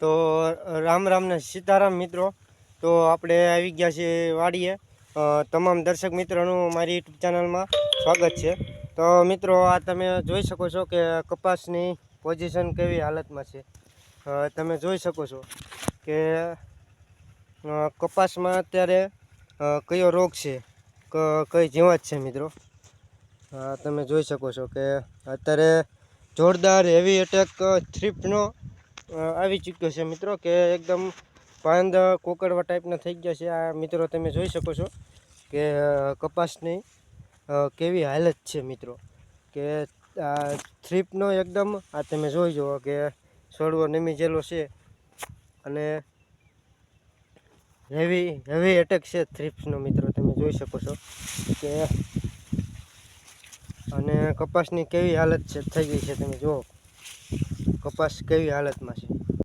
તો રામ રામને સીતારામ મિત્રો. તો આપણે આવી ગયા છીએ વાડીએ. તમામ દર્શક મિત્રોનું મારી યુટ્યુબ ચેનલમાં સ્વાગત છે. તો મિત્રો, આ તમે જોઈ શકો છો કે કપાસની પોઝિશન કેવી હાલતમાં છે. તમે જોઈ શકો છો કે કપાસમાં અત્યારે કયો રોગ છે કઈ જીવાત છે મિત્રો? તમે જોઈ શકો છો કે અત્યારે જોરદાર હેવી એટેક થ્રીપનો આવી ચૂક્યો છે મિત્રો કે એકદમ પાંદ કોકડવા ટાઈપના થઈ ગયા છે. આ મિત્રો તમે જોઈ શકો છો કે કપાસની કેવી હાલત છે મિત્રો. કે, આ થ્રીપનો એકદમ, આ તમે જોઈ જુઓ કે છોડવો નમી જેલો છે અને હેવી હેવી એટેક છે થ્રીપ્સનો મિત્રો, તમે જોઈ શકો છો કે અને કપાસની કેવી હાલત છે, થઈ ગઈ છે, તમે જુઓ. કપાસ કેવી હાલતમાં છે?